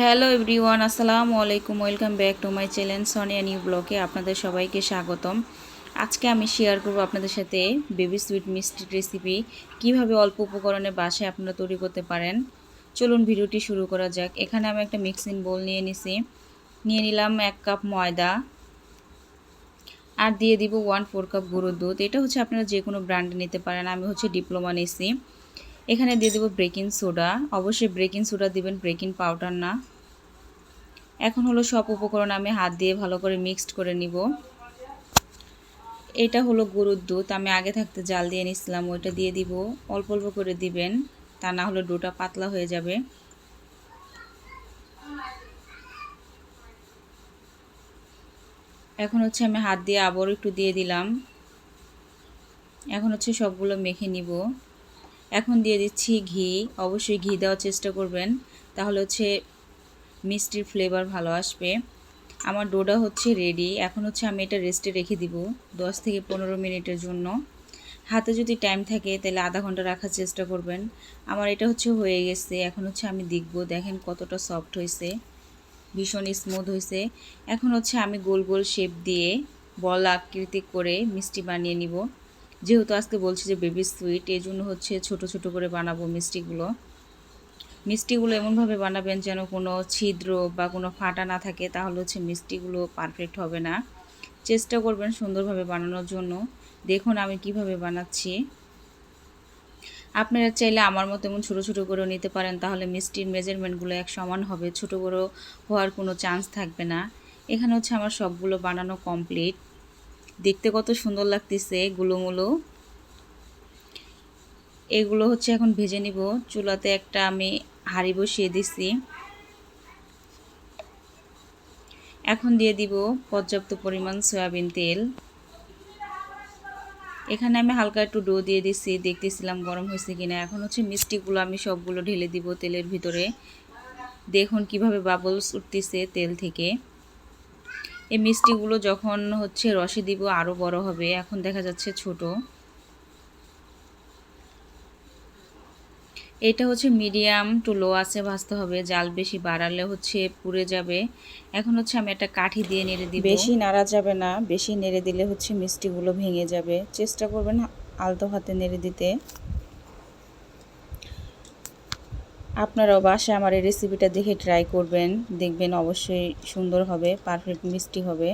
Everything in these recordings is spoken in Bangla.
হ্যালো এভরিওয়ান, আসসালামু আলাইকুম। Welcome back to my channel Sonia new ব্লগে আপনাদের সবাইকে স্বাগতম। আজকে আমি শেয়ার করব আপনাদের সাথে বেবি সুইট মিষ্টি রেসিপি, কীভাবে অল্প উপকরণে বাসায় আপনারা তৈরি করতে পারেন। চলুন ভিডিওটি শুরু করা যাক। এখানে আমি একটা মিক্সিং বোল নিয়ে নিছি। নিয়ে নিলাম এক কাপ ময়দা আর দিয়ে দিব ওয়ান ফোর কাপ গুঁড়ো দুধ। এটা হচ্ছে আপনারা যে কোনো ব্র্যান্ডে নিতে পারেন। আমি হচ্ছে ডিপ্লোমা নিছি। এখানে দিয়ে দেবো ব্রেকিং সোডা অবশ্যই ব্রেকিং সোডা দিবেন ব্রেকিং পাউডার না। এখন হলো সব উপকরণ আমি হাত দিয়ে ভালো করে মিক্সড করে নিব। এটা হলো গরুর দুধ। আমি আগে থাকতে জাল দিয়ে নিছিলাম, ওইটা দিয়ে দিব। অল্প অল্প করে দিবেন, তা না হলে ডোটা পাতলা হয়ে যাবে। এখন হচ্ছে আমি হাত দিয়ে আবারও একটু দিয়ে দিলাম। এখন হচ্ছে সবগুলো মেখে নিব। এখন দিয়ে দিচ্ছি ঘি। অবশ্যই ঘি দেওয়ার চেষ্টা করবেন। তাহলে হচ্ছে মিষ্টির ফ্লেভার ভালো আসবে। আমার ডোডা হচ্ছে রেডি এখন হচ্ছে আমি এটা রেস্টে রেখে দিব দশ থেকে পনেরো মিনিটের জন্য। হাতে যদি টাইম থাকে তাহলে আধা ঘণ্টা রাখার চেষ্টা করবেন। আমার এটা হচ্ছে হয়ে গেছে। এখন হচ্ছে আমি দেখব, দেখেন কতটা সফট হয়েছে। ভীষণ স্মুথ হয়েছে। এখন হচ্ছে আমি গোল গোল শেপ দিয়ে বল আকৃতি করে মিষ্টি বানিয়ে নিব। যেহেতু আজকে বলছি যে বেবি সুইট এই জন্য হচ্ছে ছোট ছোট করে বানাবো মিষ্টিগুলো। মিষ্টিগুলো এমনভাবে বানাবেন যেন কোনো ছিদ্র বা কোনো ফাটা না থাকে, তাহলে হচ্ছে মিষ্টিগুলো পারফেক্ট হবে না। চেষ্টা করবেন সুন্দরভাবে বানানোর জন্য। দেখুন আমি কীভাবে বানাচ্ছি। আপনারা চাইলে আমার মতো এমন ছোটো ছোটো করেও নিতে পারেন, তাহলে মিষ্টির মেজারমেন্টগুলো এক সমান হবে। ছোটো বড়ো হওয়ার কোনো চান্স থাকবে না। এখানে হচ্ছে আমার সবগুলো বানানো কমপ্লিট দেখতে কত সুন্দর লাগতেছে গুলোমুলো। এগুলো হচ্ছে এখন ভেজে নিব। চুলাতে একটা আমি হাঁড়ি বসিয়ে দিছি। এখন দিয়ে দিব পর্যাপ্ত পরিমাণ সয়াবিন তেল। এখানে আমি হালকা একটু ডো দিয়ে দিচ্ছি দেখতেছিলাম গরম হয়েছে কিনা। এখন হচ্ছে মিষ্টিগুলো আমি সবগুলো ঢেলে দিব তেলের ভিতরে। দেখুন কীভাবে বাবলস উঠতেছে তেল থেকে। এই মিষ্টিগুলো যখন হচ্ছে রসে দিব আরও বড় হবে। এখন দেখা যাচ্ছে ছোট। এটা হচ্ছে মিডিয়াম টু লো আছে, ভাজতে হবে। জাল বেশি বাড়ালে হচ্ছে পুড়ে যাবে। এখন হচ্ছে আমি একটা কাঠি দিয়ে নেড়ে দিই বেশি নাড়া যাবে না, বেশি নেড়ে দিলে হচ্ছে মিষ্টিগুলো ভেঙে যাবে। চেষ্টা করবেন আলতো হাতে নেড়ে দিতে। আপনারাও বাসায় আমার এই রেসিপিটা দেখে ট্রাই করবেন। দেখবেন অবশ্যই সুন্দর হবে পারফেক্ট মিষ্টি হবে।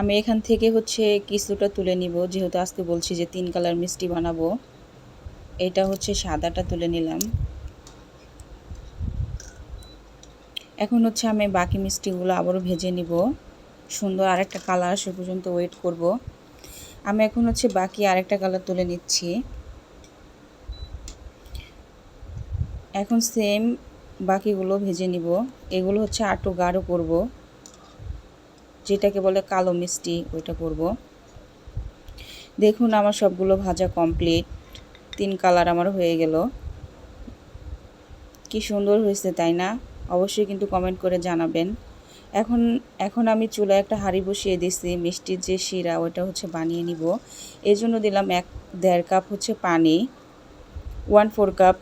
আমি এখান থেকে হচ্ছে কিছুটা তুলে নিব, যেহেতু আজকে বলছি যে তিন কালার মিষ্টি বানাবো। এটা হচ্ছে সাদাটা তুলে নিলাম। এখন হচ্ছে আমি বাকি মিষ্টিগুলো আবারও ভেজে নিব। সুন্দর আরেকটা কালার সে পর্যন্ত ওয়েট করব। আমি এখন হচ্ছে বাকি আরেকটা কালার তুলে নিচ্ছি। এখন সেম বাকিগুলো ভেজে নিব। এগুলো হচ্ছে আটু গাঢ় করব। যেটাকে বলে কালো মিষ্টি, ওইটা করব। দেখুন আমার সবগুলো ভাজা কমপ্লিট তিন কালার আমার হয়ে গেল। কি সুন্দর হয়েছে, তাই না? অবশ্যই কিন্তু কমেন্ট করে জানাবেন। এখন এখন আমি চুলায় একটা হাঁড়ি বসিয়ে দিছি মিষ্টির যে শিরা, ওইটা হচ্ছে বানিয়ে নিব। এই জন্য দিলাম এক, দেড় কাপ হচ্ছে পানি ওয়ান ফোর কাপ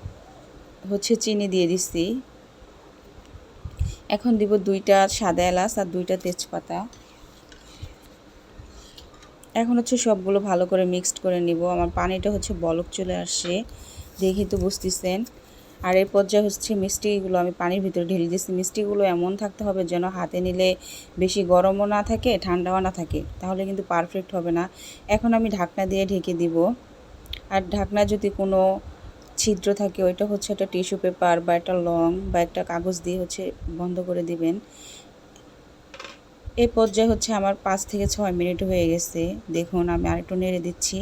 হচ্ছে চিনি দিয়ে দিচ্ছি এখন দিব দুইটা সাদা এলাচ আর দুইটা তেজপাতা। এখন হচ্ছে সবগুলো ভালো করে মিক্সড করে নিব। আমার পানিটা হচ্ছে বলক চলে আসছে, দেখি তো বুঝতেছেন। আর এই পর্যায়ে হচ্ছে মিষ্টিগুলো আমি পানির ভিতরে ঢেলে দিচ্ছি মিষ্টিগুলো এমন থাকতে হবে যেন হাতে নিলে বেশি গরমও না থাকে, ঠান্ডাও না থাকে, তাহলে কিন্তু পারফেক্ট হবে না। এখন আমি ঢাকনা দিয়ে ঢেকে দিব। আর ঢাকনা যদি কোনো ছিদ্র থাকে, ওইটা হচ্ছে একটা টিস্যু পেপার বা একটা লং বা একটা কাগজ দিয়ে হচ্ছে বন্ধ করে দিবেন। এই পর্যায়ে হচ্ছে আমার পাঁচ থেকে ছয় মিনিট হয়ে গেছে। দেখুন, আমি আরেকটু নেড়ে দিচ্ছি।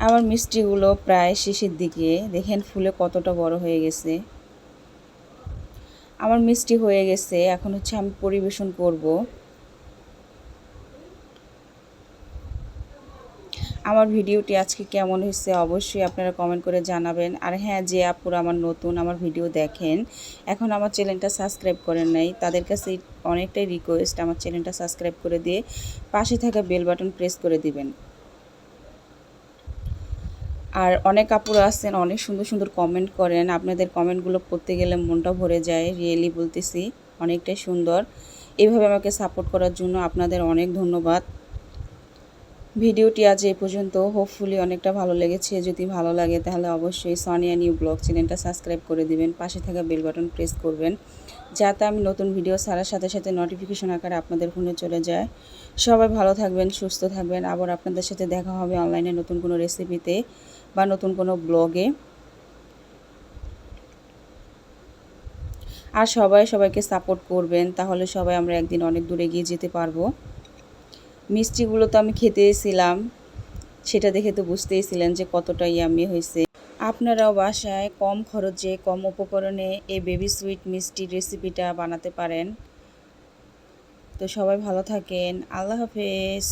আমার মিষ্টিগুলো প্রায় শেষের দিকে। দেখেন, ফুলে কতটা বড় হয়ে গেছে। আমার মিষ্টি হয়ে গেছে। এখন হচ্ছে আমি পরিবেশন করব। আমার ভিডিওটি আজকে কেমন হয়েছে অবশ্যই আপনারা কমেন্ট করে জানাবেন। আর হ্যাঁ যে আপুরা আমার নতুন আমার ভিডিও দেখেন, এখন আমার চ্যানেলটা সাবস্ক্রাইব করেন নাই, তাদের কাছে অনেকটাই রিকোয়েস্ট আমার চ্যানেলটা সাবস্ক্রাইব করে দিয়ে পাশে থাকা বেল বাটন প্রেস করে দিবেন। আর অনেক আপুরা আছেন, অনেক সুন্দর সুন্দর কমেন্ট করেন, আপনাদের কমেন্টগুলো পড়তে গেলে মনটা ভরে যায় রিয়েলি বলতেছি, অনেকটাই সুন্দর। এভাবে আমাকে সাপোর্ট করার জন্য আপনাদের অনেক ধন্যবাদ। ভিডিওটি আজ এই পর্যন্ত। হোপফুলি অনেকটা ভালো লেগেছে। যদি ভালো লাগে তাহলে অবশ্যই সনিয়া নিউ ব্লগ চ্যানেলটা সাবস্ক্রাইব করে দিবেন। পাশে থাকা বেল বাটন প্রেস করবেন। যাতে আমি নতুন ভিডিও ছাড়ার সাথে সাথে নোটিফিকেশন আকারে আপনাদের ফোনে চলে যায়। সবাই ভালো থাকবেন, সুস্থ থাকবেন। আবার আপনাদের সাথে দেখা হবে অনলাইনে নতুন কোনো রেসিপিতে বা নতুন কোনো ব্লগে আর সবাই সবাইকে সাপোর্ট করবেন। তাহলে সবাই আমরা একদিন অনেক দূরে গিয়ে যেতে পারব। মিষ্টিগুলো তো আমি খেতেছিলাম, সেটা দেখে তো বুঝতেইছিলেন যে কতটা ইয়ামি হয়েছে। আপনারাও বাসায় কম খরচে, কম উপকরণে এই বেবি সুইট মিষ্টির রেসিপিটা বানাতে পারেন। তো সবাই ভালো থাকেন, আল্লাহ হাফেজ।